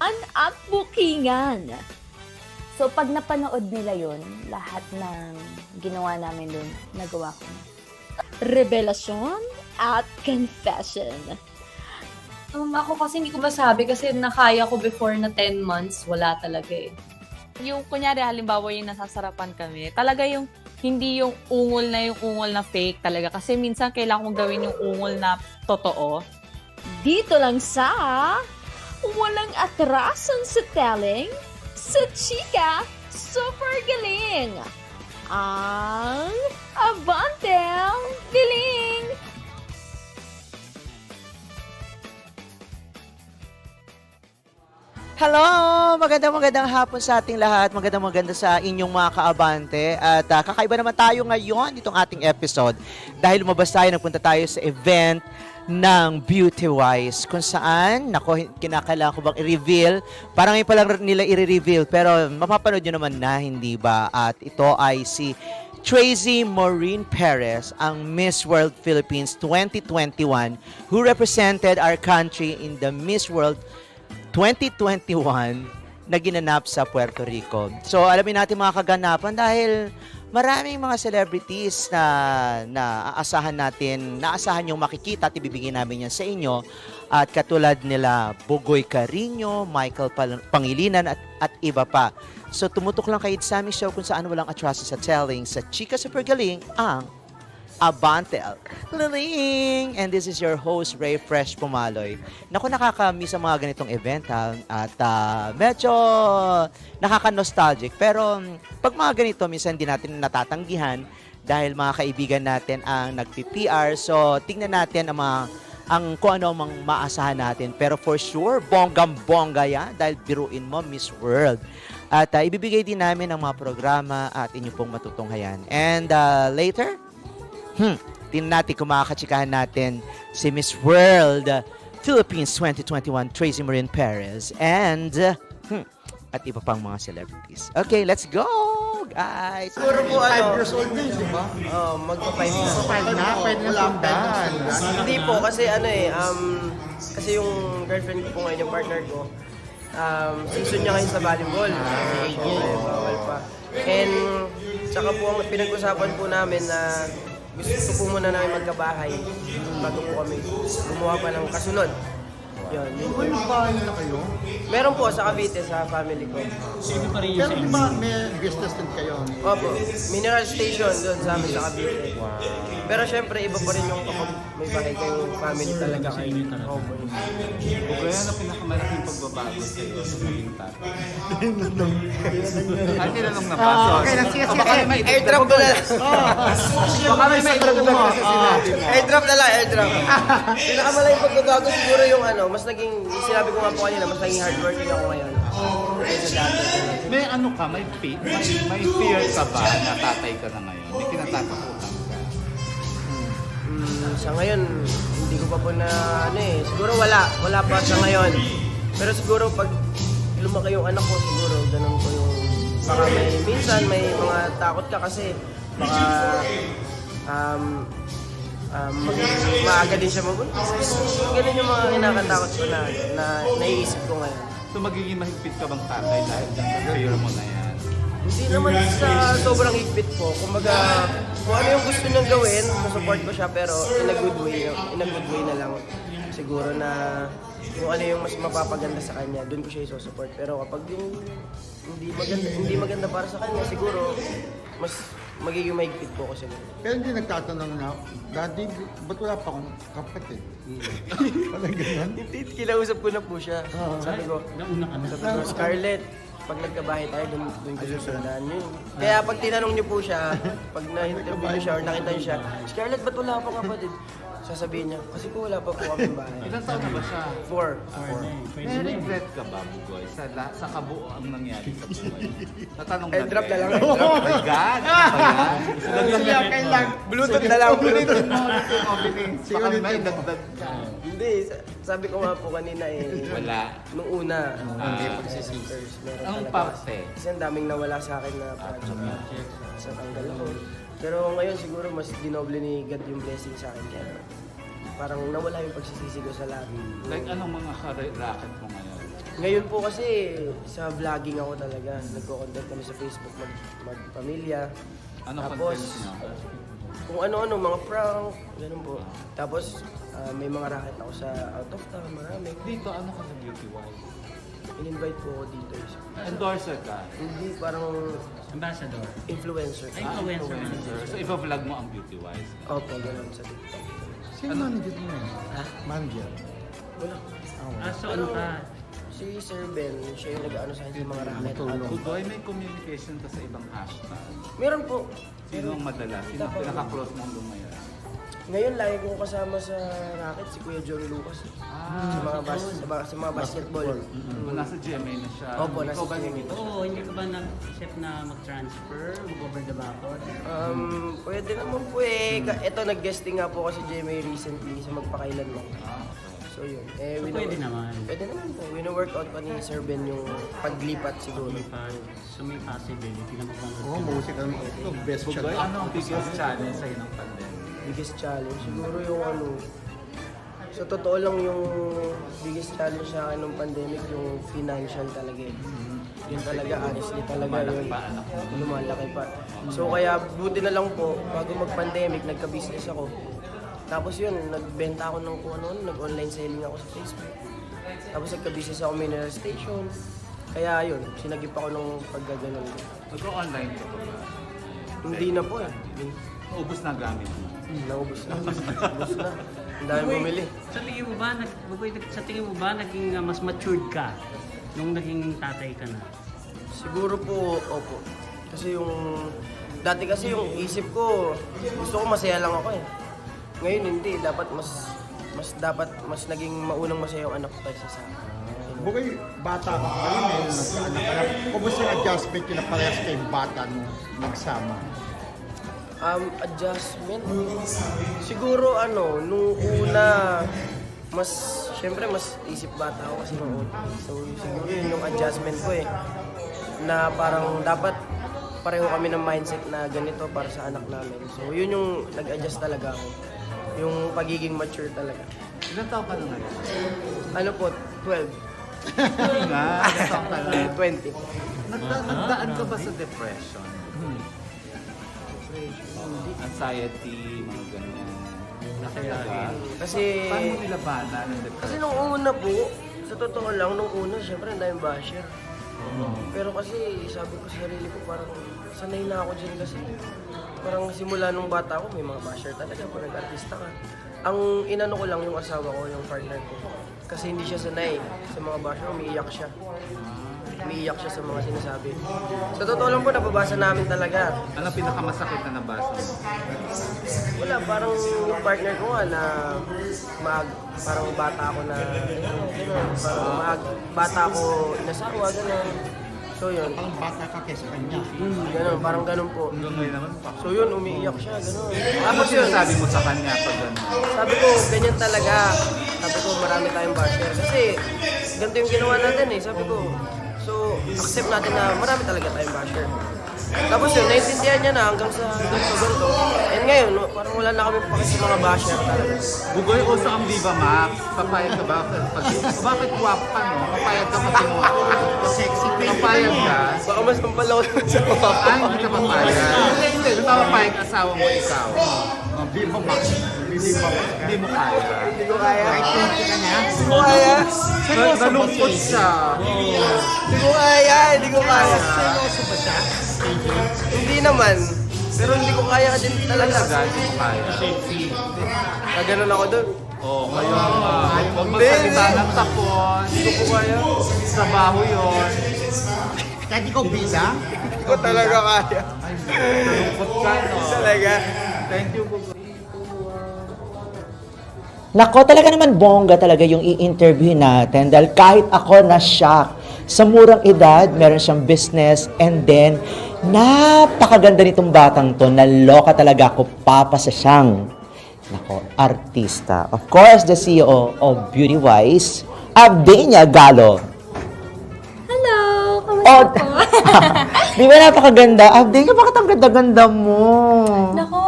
an at bookingan. So, pag napanood nila yun, lahat ng ginawa namin dun, nagawa ko na. Revelasyon at confession. Um, ako kasi hindi ko masabi kasi nakaya ko before na 10 months, wala talaga eh. yung kunyari halimbawa yung nasasarapan kami, talaga yung hindi yung ungol na yung ungol na fake talaga. Kasi minsan kailangan kong gawin yung ungol na totoo. Dito lang sa walang atrasan sa telling, sa chika, super galing. Ang Avantel Galing! Hello! Magandang magandang hapon sa ating lahat. Magandang maganda sa inyong mga kaabante. At ah, kakaiba naman tayo ngayon itong ating episode dahil lumabas tayo, nagpunta tayo sa event ng Beauty Wise kung saan, nako, kinakailangan ko bang i-reveal? Parang ngayon pa lang nila i-reveal pero mapapanood nyo naman na, hindi ba? At ito ay si Tracy Maureen Perez, ang Miss World Philippines 2021 who represented our country in the Miss World 2021 na ginanap sa Puerto Rico. So, alamin natin mga kaganapan dahil maraming mga celebrities na na aasahan natin, naasahan yung makikita at ibibigay namin yan sa inyo. At katulad nila Bugoy Carino, Michael Pangilinan at, at iba pa. So, tumutok lang kayo sa aming show kung saan walang atraso sa telling sa Chika Super Galing ang Abantel Liling! And this is your host, Ray Fresh Pumaloy. Naku, nakakamiss ang mga ganitong event ha? at ah, medyo nakaka-nostalgic. Pero pag mga ganito, minsan hindi natin natatanggihan dahil mga kaibigan natin ang nagpi-PR. So, tingnan natin ang mga ang kung ano ang maasahan natin. Pero for sure, bonggang-bongga yan dahil biruin mo, Miss World. At ah, ibibigay din namin ang mga programa at inyo pong matutunghayan. And ah, later, Hmm, tingnan natin kung makakatsikahan natin si Miss World Philippines 2021 Tracy Marin Perez and uh, hmm, at iba pang mga celebrities. Okay, let's go, guys! Siguro po ano, years old din, di ba? oh, magpa-five na. Five na, pwede na sundan. Hindi po, kasi ano eh, um, kasi yung girlfriend ko po ngayon, yung partner ko, um, season niya ngayon sa volleyball. Ah, okay. bawal pa. And, tsaka po, ang pinag-usapan po namin na gusto po muna namin magkabahay bago po kami gumawa pa ng kasunod. Yun. May na kayo. Meron po sa Cavite, sa family ko. Pero di ba may business din kayo? Opo, mineral station doon sa amin sa Cavite. Pero syempre, iba pa rin yung kapag may bahay kayong family talaga kayo. Opo. O kaya na pinakamalaking pagbabago sa iyo sa tatay? Ay, tinanong na ba? Ah, okay, sige, O, baka sige. may Airdrop ko na lang. Baka may kasi sinabi mo. airdrop na lang, airdrop. Pinakamalaking pagbabago siguro yung ano, mas naging, sinabi ko nga po kanina, mas naging hardworking ako ngayon. Kaysa dati. May ano ka, may, fe- may, may fear ka ba na tatay ka na ngayon? May kinatatakutan ka? Mm, sa ngayon, hindi ko pa po na ano eh. Siguro wala, wala pa sa ngayon. Pero siguro pag lumaki yung anak ko, siguro ganun ko yung baka may minsan may mga takot ka kasi baka um, um, maaga din siya mabuntis. Ganun yung mga kinakatakot ko na, na naiisip ko ngayon. So magiging mahigpit ka bang tatay dahil sa fear mo na yan? Hindi naman sa sobrang higpit po. Kumbaga, kung ano yung gusto niyang gawin, support ko siya pero in a good way, in a good way na lang. Siguro na kung ano yung mas mapapaganda sa kanya, doon ko siya isusupport. Pero kapag yung hindi maganda, hindi maganda para sa kanya, siguro mas magiging mahigpit po ako siguro. Pero hindi nagtatanong na, Daddy, ba't wala pa akong kapatid? Parang ganyan. Hindi, kinausap ko na po siya. Sabi ko, sabi ko, Scarlett, pag nagkabahay tayo, doon, doon ko susundan yun. Kaya pag tinanong niyo po siya, pag na-interview niyo siya or nakita niyo siya, Scarlett, ba't wala pa kapatid? Sasabihin niya, kasi po wala pa po kami bahay. Ilan taon na ba siya? Four. Four. May regret ka ba, Bugoy, sa, la, sa kabuoang nangyari sa buhay? Natanong Airdrop na lang, Oh airdrop. my God! Ano ba yan? Lang. Bluetooth na lang, Bluetooth. Ulitin mo, ulitin mo. Baka may dagdag ka. Hindi, sa- sabi ko nga po kanina eh. Wala. Nung una, Ah. pagsisiters. Meron Ang parte? Kasi ang daming nawala sa akin na project sa tanggal ako. Pero ngayon siguro mas dinoble ni God yung blessing sa akin. Kaya parang nawala yung pagsisisi ko sa lahat. Like anong mga racket mo ngayon? Ngayon po kasi sa vlogging ako talaga. Nagko-content kami sa Facebook mag magpamilya. Ano Tapos, content niyo? kung ano-ano, mga prank, ganun po. Tapos, ah, may mga racket ako sa out of town, marami. Dito, ano ka sa Beauty Wise? In-invite po ako dito. Endorser ka? Hindi parang Ambassador. influencer. Ay, influencer. So, ipa-vlog mo ang Beauty Wise? Opo, ganun sa TikTok. Sino manager mo yun? Manager. Wala. Ah, so ano ka? Si Sir Ben, siya yung nag-ano sa akin sa mga racket. Tulong. Bugoy, may communication ka sa ibang hashtag. Meron po. Sino ang madalas? Sino ang pinaka-close mong lumaya? Ngayon, lagi kong kasama sa racket si Kuya John Lucas. Ah, sa mga bas sa, mga, sa mga basketball. mm, nasa GMA na siya. Opo, nasa Ikaw ba GMA. nagkita? Oo, hindi ka ba nag-isip na mag-transfer, mag-over the backcourt? Um, pwede naman po eh. Ka- Ito, nag-guesting nga po kasi GMA recently sa magpakailanman. Ah, So yun. Eh, So, pwede naman. Pwede naman po. Wino-workout pa ni Sir Ben yung paglipat siguro. May pa, so may possibility na mag-over Oo, ang ito. Best shot. Bugoy, ano ang biggest challenge sa'yo ng pandemic? Biggest challenge. Siguro yung ano, sa totoo lang yung biggest challenge sa akin ng pandemic, yung financial talaga eh. Yun talaga, honestly talaga yun. mo. Lumalaki pa. So kaya buti na lang po, bago mag-pandemic, nagka-business ako. Tapos yun, nagbenta ako ng kung ano, nag-online selling ako sa Facebook. Tapos nagka-business ako mineral station. Kaya yun, sinagip ako ng paggaganon. Nag-online ba? Hindi na po eh. Ubus na gamit mo. Naubos na. Naubos na. Ang dami bumili. Sa tingin mo ba, nag, Bugoy, sa tingin mo ba, naging uh, mas matured ka nung naging tatay ka na? Siguro po, opo. Kasi yung, dati kasi yung isip ko, gusto ko masaya lang ako eh. Ngayon hindi, dapat mas, mas dapat, mas naging maunang masaya yung anak ko kaysa sa akin. Bukay, bata ka pa rin eh. Nagkaanak ka na. Kumusta yung adjustment yung parehas kayong bata nung nagsama? Um, adjustment? Siguro ano, nung una, mas, syempre mas isip bata ako kasi nung una. So siguro yun yung adjustment ko eh. Na parang dapat pareho kami ng mindset na ganito para sa anak namin. So yun yung nag-adjust talaga ako. Yung pagiging mature talaga. Ilan taon ka na ngayon? Ano po, 12. Hindi nga, ilan taon ka na? 20. Nagda- nagdaan ka ba sa depression? Anxiety, mga ganyan. Talaga. Kasi, Paano mo nilabanan ng kasi depression? nung una po, sa totoo lang, nung una, syempre, ang daming basher. Pero kasi, sabi ko sa sarili ko, parang sanay na ako dyan kasi. Parang simula nung bata ako, may mga basher talaga pag nag-artista ka. Ang inano ko lang yung asawa ko, yung partner ko. Kasi hindi siya sanay sa mga basher, umiiyak siya. Umiiyak siya sa mga sinasabi. Sa totoo lang po, nababasa namin talaga. Ano pinakamasakit na nabasa mo? Wala, parang yung partner ko nga na mag, parang bata ako na, ayun, gano'n, parang mag, bata ako inasawa, gano'n. So yun, Parang bata ka kaysa kanya. hmm, gano'n, parang gano'n po. Ngayon naman pa. So yun, umiiyak siya, gano'n. Ano Tapos yun, sinasabi mo sa kanya pag gano'n? sabi ko, ganyan talaga. Sabi ko, marami tayong basher. Kasi, ganito yung ginawa natin eh. Sabi ko, so, accept natin na marami talaga tayong basher. Tapos yun, naintindihan niya na hanggang sa ganito, ganito. And ngayon, no, parang wala na kami pakit sa mga basher talaga. Bugoy, uso ang Viva Max. Papayag ka ba? Pag, bakit guwapo ka, no? Papayag ka pag Sexy Papayag ka? Baka mas mampalaw naman sa mga Ay, hindi ka papayag. Hindi, hindi. Papayag asawa mo ikaw? Oh, Viva Max. Viva Max. Hindi mo kaya. Hindi ko kaya. Hindi. Hindi ko kaya. Nal- Nalungkot siya. Hindi ko kaya. Hindi ko kaya. Seryoso ba siya? Hindi naman. Pero hindi ko kaya din talaga. Talaga, hindi mo kaya. Kaganon ako doon. Oo, kaya nga. Huwag Hindi, magsalita hindi. ng tapon. Hindi ko kaya. Trabaho yun. Kahit ikaw bida? Hindi ko talaga kaya. Nalungkot ka, no? Talaga. Thank you, Bugoy. Nako, talaga naman bongga talaga yung i-interview natin dahil kahit ako na-shock. Sa murang edad, meron siyang business and then napakaganda nitong batang to. Naloka talaga ako papasa siyang nako, artista. Of course, the CEO of Beauty Wise, Abdenia Galo. Hello! Oh, Kamusta po? di ba napakaganda? Abdenia, bakit ang ganda-ganda mo? Nako,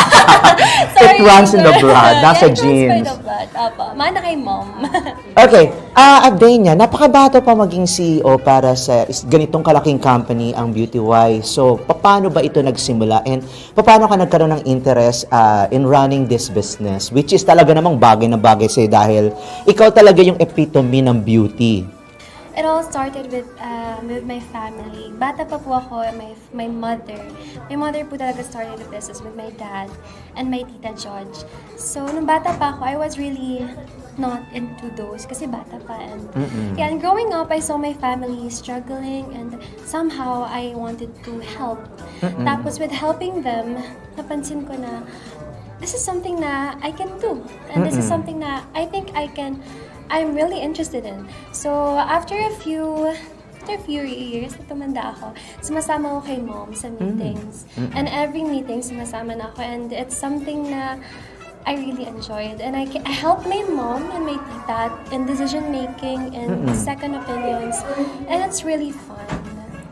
talaga. It runs in the blood. Nasa it runs by genes. the blood. Apo. Mana kay mom. Okay, ah Abdenia, napakabata pa maging CEO para sa is- ganitong kalaking company ang BeautyWise. So, paano ba ito nagsimula and paano ka nagkaroon ng interest ah, in running this business? Which is talaga namang bagay na bagay sa'yo dahil ikaw talaga yung epitome ng beauty. It all started with um, with my family. Bata pa po ako, my my mother. My mother po talaga started the business with my dad and my tita George. So, nung bata pa ako, I was really not into those kasi bata pa. And, yeah, and growing up, I saw my family struggling and somehow I wanted to help. Tapos with helping them, napansin ko na this is something na I can do. And this is something na I think I can, I'm really interested in. So, after a few, after a few years, na tumanda ako, sumasama ako kay mom sa meetings. And every meeting, sumasama na ako. And it's something na I really enjoyed. And I, I helped my mom and my tita in decision making and second opinions. And it's really fun.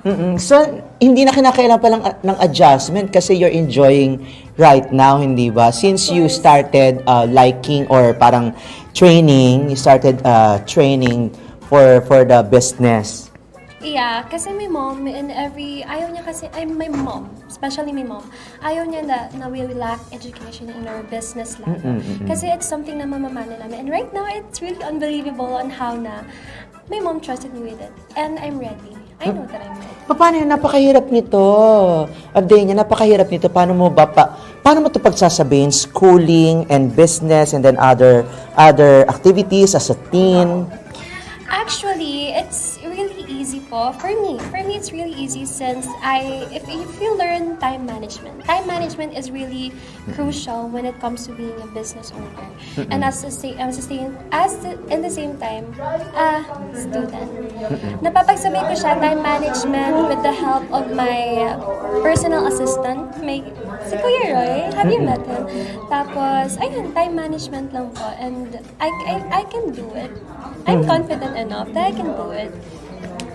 Mm-mm. So, hindi na kinakailangan pa lang a- ng adjustment kasi you're enjoying right now, hindi ba? Since you started uh, liking or parang training, you started uh, training for for the business. Yeah, kasi my mom in every, ayaw niya kasi, ay, my mom, especially my mom, ayaw niya na, na we lack education in our business level. Kasi it's something na mamamana namin. And right now, it's really unbelievable on how na my mom trusted me with it. And I'm ready. I know that I'm ready. Paano yan? Napakahirap nito. Abdenya, napakahirap nito. Paano mo ba pa, paano mo ito pagsasabihin? Schooling and business and then other other activities as a teen. Actually, it's po for me. For me, it's really easy since I, if, if you learn time management, time management is really crucial when it comes to being a business owner. And as same, as same, as the, in the same time, a student. Napapagsabay ko siya time management with the help of my personal assistant, may, si Kuya Roy. Have you met him? Tapos, ayun, time management lang po. And I, I, I can do it. I'm confident enough that I can do it.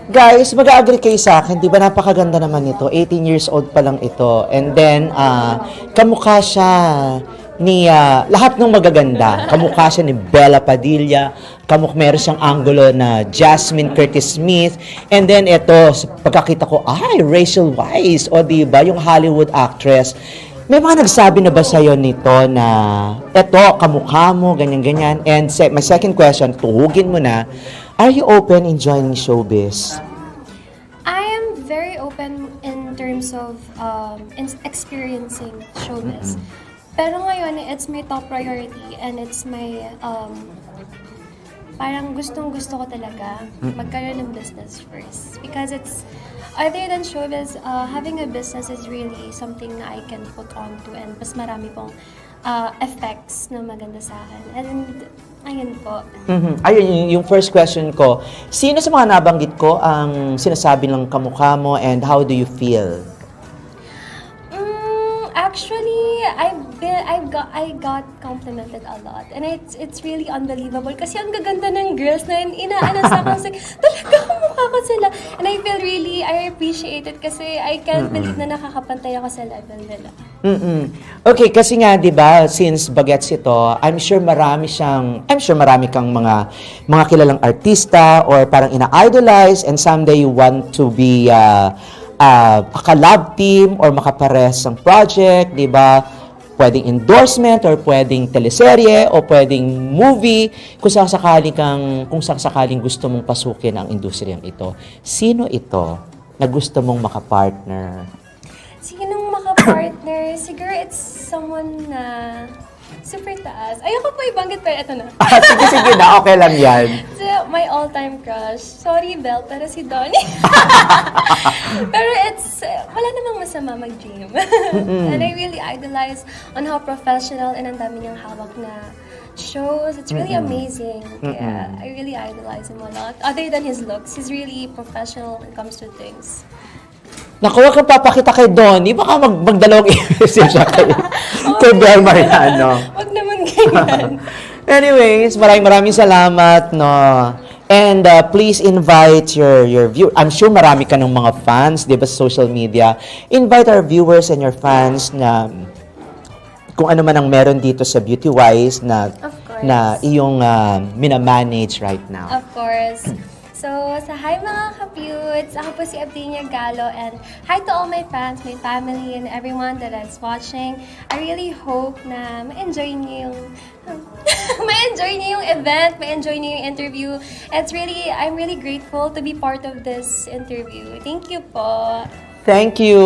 Guys, mag-agree kayo sa akin, di ba napakaganda naman ito? 18 years old pa lang ito. And then, ah, kamukha siya ni ah, lahat ng magaganda. Kamukha siya ni Bella Padilla. Kamuk meron siyang angulo na Jasmine Curtis Smith. And then ito, pagkakita ko, ay, Rachel Weisz. O di ba, yung Hollywood actress. May mga nagsabi na ba sa'yo nito na eto, kamukha mo, ganyan-ganyan? And se- my second question, tuhugin mo na, are you open in joining showbiz? I am very open in terms of um, in experiencing showbiz. Pero ngayon, it's my top priority and it's my um, parang gustong gusto ko talaga magkaroon ng business first. Because it's, other than showbiz, uh, having a business is really something na I can put on to and mas marami pong uh, effects na maganda sa akin. And ayun po. Mhm. Ayun, yung, yung first question ko, sino sa mga nabanggit ko ang sinasabi ng kamukha mo and how do you feel? Mm, actually, I've been, I've got, I got complimented a lot, and it's it's really unbelievable. Kasi ang gaganda ng girls na yun, inaano sa akin, like, talaga kamukha ko sila. And I feel really, I appreciate it kasi I can't believe na nakakapantay ako sa level nila. Mm Okay, kasi nga 'di ba, since bagets ito, I'm sure marami siyang I'm sure marami kang mga mga kilalang artista or parang ina-idolize and someday you want to be uh, uh, a collab team or makapares ng project, 'di ba? Pwedeng endorsement or pwedeng teleserye o pwedeng movie kung sakasakaling kang kung sakasakaling gusto mong pasukin ang industriyang ito. Sino ito na gusto mong makapartner? Sinong maka-partner? Siguro it's someone na super taas. Ayoko po ibanggit pero ito na. Ah, sige, sige na. Okay lang yan. So, my all-time crush. Sorry, Belle, pero si Donnie. pero it's, wala namang masama mag-gym. and I really idolize on how professional and ang dami niyang hawak na shows. It's really amazing. Kaya I really idolize him a lot. Other than his looks, he's really professional when it comes to things. Naku, huwag kang papakita kay Donnie. Baka mag magdalawang isip siya kay, kay Bel Mariano. Wag naman ganyan. Anyways, maraming maraming salamat, no. And uh, please invite your your view. I'm sure marami ka ng mga fans, 'di ba, sa social media. Invite our viewers and your fans na kung ano man ang meron dito sa Beauty Wise na na iyong ah, minamanage right now? Of course. So, sa hi mga kaputes! Ako po si Abdinia Gallo and hi to all my fans, my family, and everyone that is watching. I really hope na ma-enjoy niyo yung ma-enjoy niyo yung event, ma-enjoy niyo yung interview. It's really, I'm really grateful to be part of this interview. Thank you po. Thank you!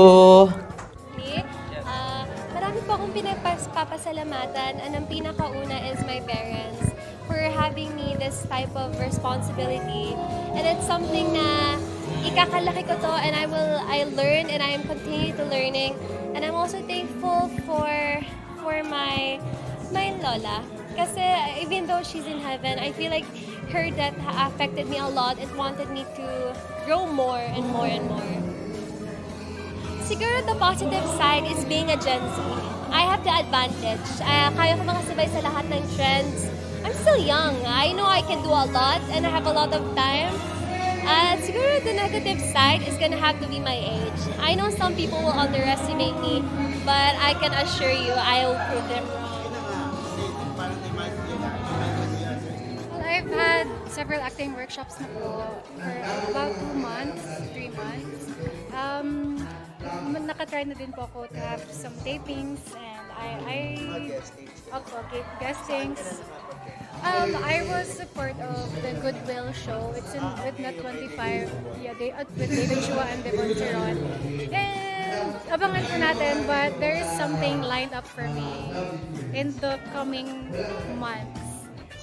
Ah, marami po akong pinapasalamatan and ang pinakauna is my parents for having this type of responsibility. And it's something na ikakalaki ko to and I will, I learn and I am continue to learning. And I'm also thankful for, for my, my lola. Kasi even though she's in heaven, I feel like her death affected me a lot. It wanted me to grow more and more and more. Siguro the positive side is being a Gen Z. I have the advantage. Uh, kaya ko makasabay sa lahat ng trends. I'm still young. I know I can do a lot and I have a lot of time. At siguro the negative side is gonna have to be my age. I know some people will underestimate me, but I can assure you I will prove them wrong. Well, I've had several acting workshops na po for about two months, three months. Um, nakatry na din po ako to have some tapings and I, I Opo, guestings. Um, I was support of the Goodwill show. It's in with Net25. Yeah, they, uh, with David Chua and Devon Ceron. And abangan po natin, but there is something lined up for me in the coming months.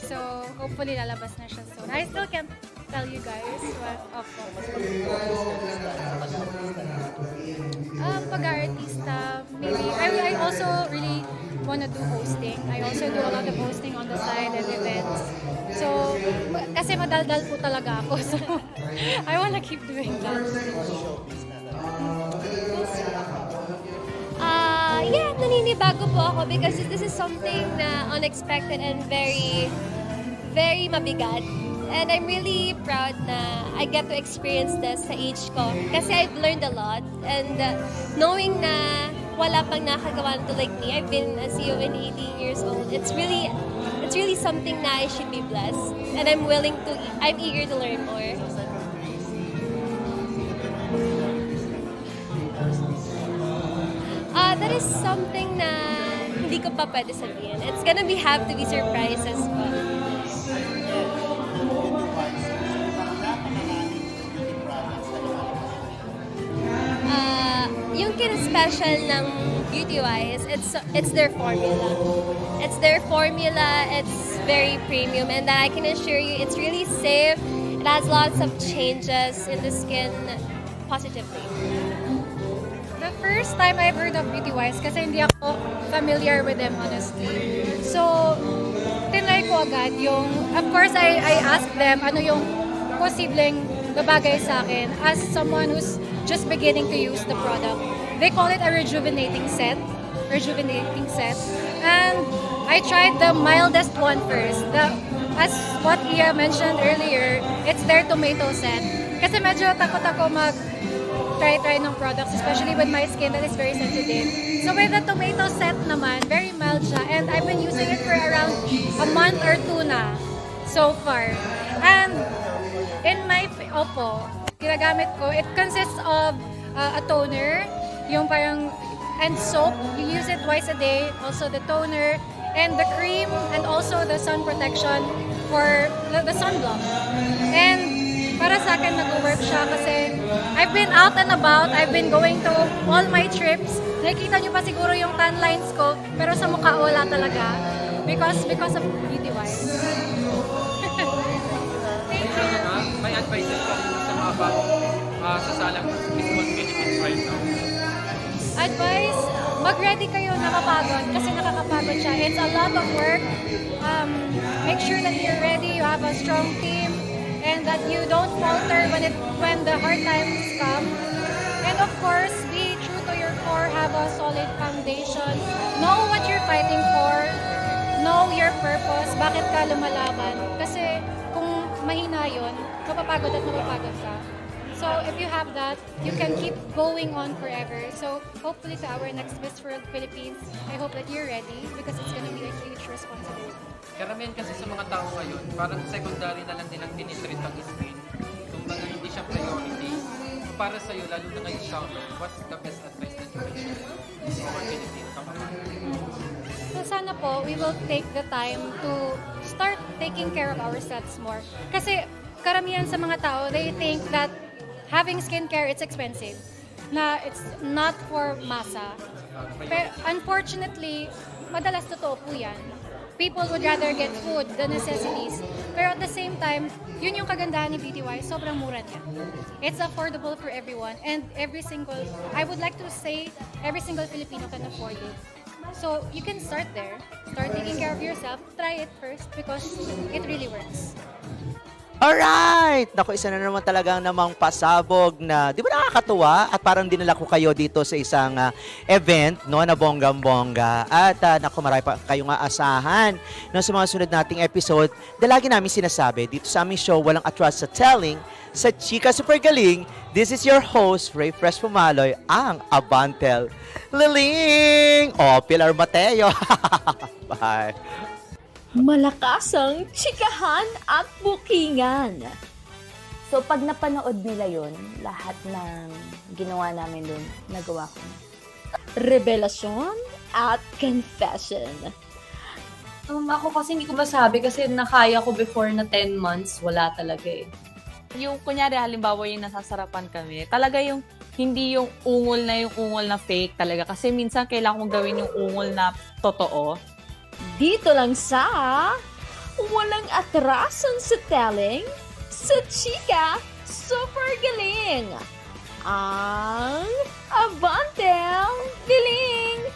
So, hopefully lalabas na siya soon. I still can't tell you guys what opo. Um, pag-artista, maybe. I, I also really wanna do hosting. I also do a lot of hosting on the side and events. So, kasi madaldal po talaga ako. So, I wanna keep doing that. Ah, yeah, naninibago po ako because this is something na unexpected and very, very mabigat. And I'm really proud na I get to experience this sa age ko. Kasi I've learned a lot. And uh, knowing na wala pang nakagawa to like me, I've been a CEO in 18 years old. It's really, it's really something na I should be blessed. And I'm willing to, I'm eager to learn more. Ah, that is something na hindi ko pa pwede sabihin. It's gonna be have to be surprises po. Kin-special ng Beauty Wise, it's it's their formula. It's their formula. It's very premium, and I can assure you, it's really safe. It has lots of changes in the skin positively. The first time I've heard of Beauty Wise, kasi hindi ako familiar with them, honestly. So, tinry ko agad yung, of course, I, I asked them ano yung posibleng babagay sa akin as someone who's just beginning to use the product. They call it a rejuvenating set. Rejuvenating set. And I tried the mildest one first. The, as what Ia mentioned earlier, it's their tomato set. Kasi medyo takot ako mag try-try ng products, especially with my skin that is very sensitive. So with the tomato set naman, very mild siya. And I've been using it for around a month or two na so far. And in my, opo, ginagamit ko, it consists of uh, a toner, yung parang, and soap. You use it twice a day. Also the toner, and the cream, and also the sun protection for the, the sunblock. And para sa akin nag-work siya kasi I've been out and about, I've been going to all my trips. Nakikita niyo pa siguro yung tan lines ko, pero sa mukha wala talaga because because of beauty wise. Thank you. may rin sa mga bagong uh, sasalang Miss World Philippines right now. Advice, mag-ready kayo nakapagod kasi nakakapagod siya. It's a lot of work. Um, make sure that you're ready, you have a strong team, and that you don't falter when it when the hard times come. And of course, be true to your core, have a solid foundation. Know what you're fighting for. Know your purpose. Bakit ka lumalaban? Kasi kung mahina yon, mapapagod at mapapagod ka. So if you have that, you can keep going on forever. So hopefully to our next Miss World Philippines, I hope that you're ready because it's going to be a huge responsibility. Karamihan kasi sa mga tao ngayon, parang secondary na lang nilang tinitreat ang skin. Kumbaga hindi siya priority. Para sa'yo, lalo na ngayong summer, what's the best advice that you can share? Or anything ka So sana po, we will take the time to start taking care of ourselves more. Kasi karamihan sa mga tao, they think that having skincare, it's expensive. Na it's not for masa. Pero unfortunately, madalas totoo po yan. People would rather get food, the necessities. Pero at the same time, yun yung kagandahan ni BTY, sobrang mura niya. It's affordable for everyone and every single, I would like to say, every single Filipino can afford it. So you can start there. Start taking care of yourself. Try it first because it really works. Alright! Naku, isa na naman talagang namang pasabog na, di ba nakakatuwa? At parang dinala ko kayo dito sa isang ah, event, no, na bonggang-bongga. At uh, naku, marami pa kayong aasahan no, sa mga sunod nating episode. Dahil lagi namin sinasabi, dito sa aming show, walang atras sa telling, sa Chika Super Galing, this is your host, Ray Fresh Pumaloy, ang Abantel Liling! O, Pilar Mateo. Bye! Malakas ang chikahan at bukingan. So, pag napanood nila yun, lahat ng ginawa namin dun, nagawa ko na. Revelasyon at confession. Um, ako kasi hindi ko masabi kasi nakaya ko before na 10 months, wala talaga eh. Yung kunyari, halimbawa yung nasasarapan kami, talaga yung hindi yung ungol na yung ungol na fake talaga. Kasi minsan kailangan kong gawin yung ungol na totoo. Dito lang sa Walang Atrasan sa Telling sa Chika Super Galing. Ang Avantel Galing.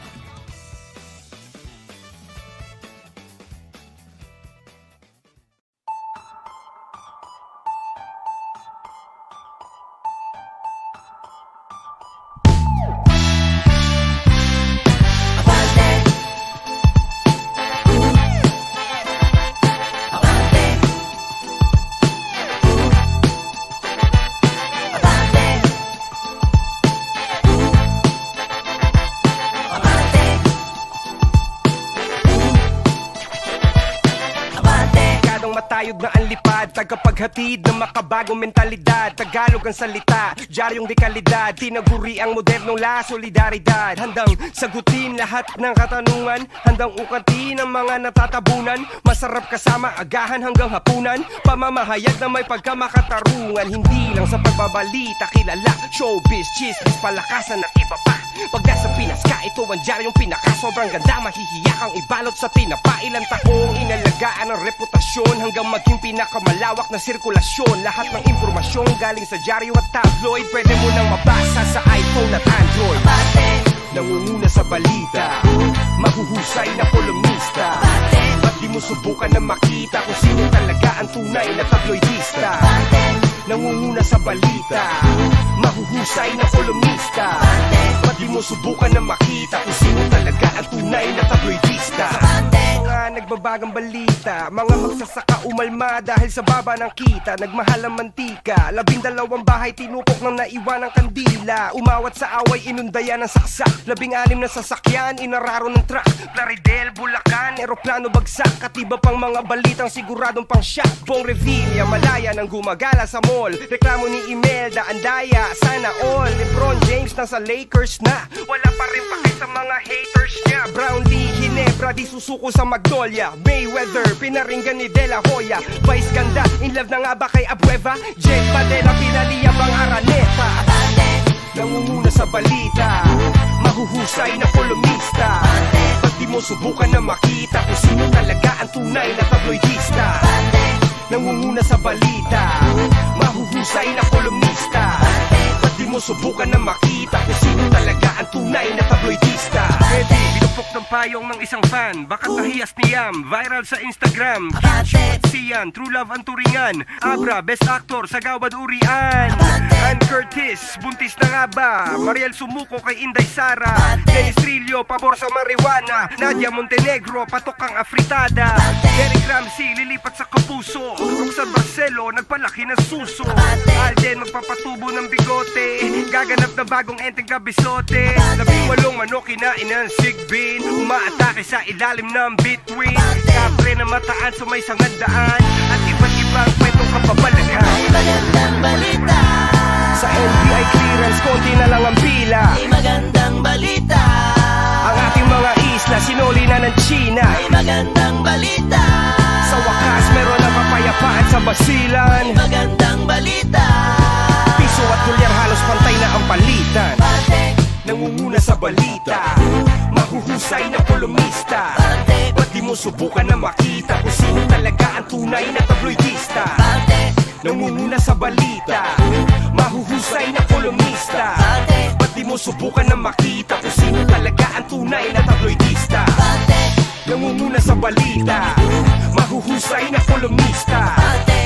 Tagapaghatid ng makabagong mentalidad Tagalog ang salita, diaryong dekalidad Tinaguri ang modernong la solidaridad. Handang sagutin lahat ng katanungan Handang ukatin ang mga natatabunan. Masarap kasama agahan hanggang hapunan. Pamamahayag na may pagkamakatarungan Hindi lang sa pagbabalita kilala Showbiz, chismis, palakasan at iba pa Pag nasa Pinas ka, ito ang diaryong pinaka Sobrang ganda, mahihiyak ang ibalot sa tinapa Ilang taong inalagaan ang reputasyon Hanggang maging pinakamalawak na sirkulasyon. Lahat ng impormasyon galing sa dyaryo at tabloid Pwede mo nang mabasa sa iPhone at Android. Nangunguna sa balita Mahuhusay na kolumnista. Ba't di mo subukan na makita Kung sino talaga ang tunay na tabloidista? Nangunguna sa balita Mahuhusay na kolumnista. Ba't di mo subukan na makita Kung sino talaga ang tunay na tabloidista. Mga nagbabagang balita. Mga magsasaka umalma dahil sa baba ng kita. Nagmahal ang mantika. Labing dalawang bahay tinupok ng naiwan ng kandila. Umawat sa away inundayan ng saksak. Labing anim na sasakyan inararo ng truck. Plaridel, Bulacan, eroplano bagsak. At iba pang mga balitang siguradong pang shock Bong Revilla, Malaya nang gumagala sa mall. Reklamo ni Imelda, Andaya, sana all. Lebron James nasa Lakers na. Wala pa rin pake sa mga haters niya. Brownlee, Ginebra, di susuko sa Magnolia Mayweather, pinaringgan ni De La Hoya. Vice ganda, in love na nga ba kay Abueva? Jet Padera, pinaliyabang Araneta? Nangunguna sa balita Mahuhusay na kolumnista. Ba't di mo subukan na makita Kung sino talaga ang tunay na tabloidista. Nangunguna sa balita Mahuhusay na kolumnista. Ba't di mo subukan na makita Kung sino talaga ang tunay na tabloidista. Eddie, binupok ng payong ng isang fan. Bakit nahiyas ni Yam, viral sa Instagram. Cute Sian, True Love ang turingan. Abra, Best Actor sa Gawad Urian. Ann Curtis, buntis na nga ba? Mariel Sumuko kay Inday Sara. Dennis Trillo, pabor sa marijuana. Nadia Montenegro, patok ang afritada. Eric Ramsey, lilipat sa kapuso. Roxanne Barcelo, nagpalaki ng suso. Alden, magpapatubo ng bigote. Nagaganap na bagong enteng kabisote. Labing walong manok kinain ng sigbin Umaatake sa ilalim ng between. Kapre na mataan sa may sangandaan At iba't ibang kwentong kapabalaghan May magandang balita. Sa NBI clearance, konti na lang ang pila. May magandang balita. Ang ating mga isla, sinuli na ng China. May magandang balita. Sa wakas, meron ng kapayapaan sa basilan. May magandang balita. Piso at dolyar halos pantay na ang palitan. Nangunguna sa balita Mahuhusay na kolumnista. Ba't di mo subukan na makita Kung sino talaga ang tunay na tabloidista. Nangunguna sa balita. Mahuhusay na kolumnista. Ba't di mo subukan na makita Kung sino talaga ang tunay na tabloidista. Nangunguna sa balita. Mahuhusay na kolumnista.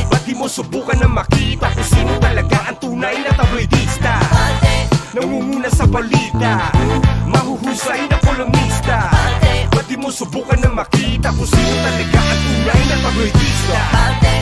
Ba't di mo subukan na makita Kung sino talaga ang tunay na tabloidista. Nangunguna sa balita. Mahuhusay na subukan na makita Kung sino talaga ang tunay na tabloidista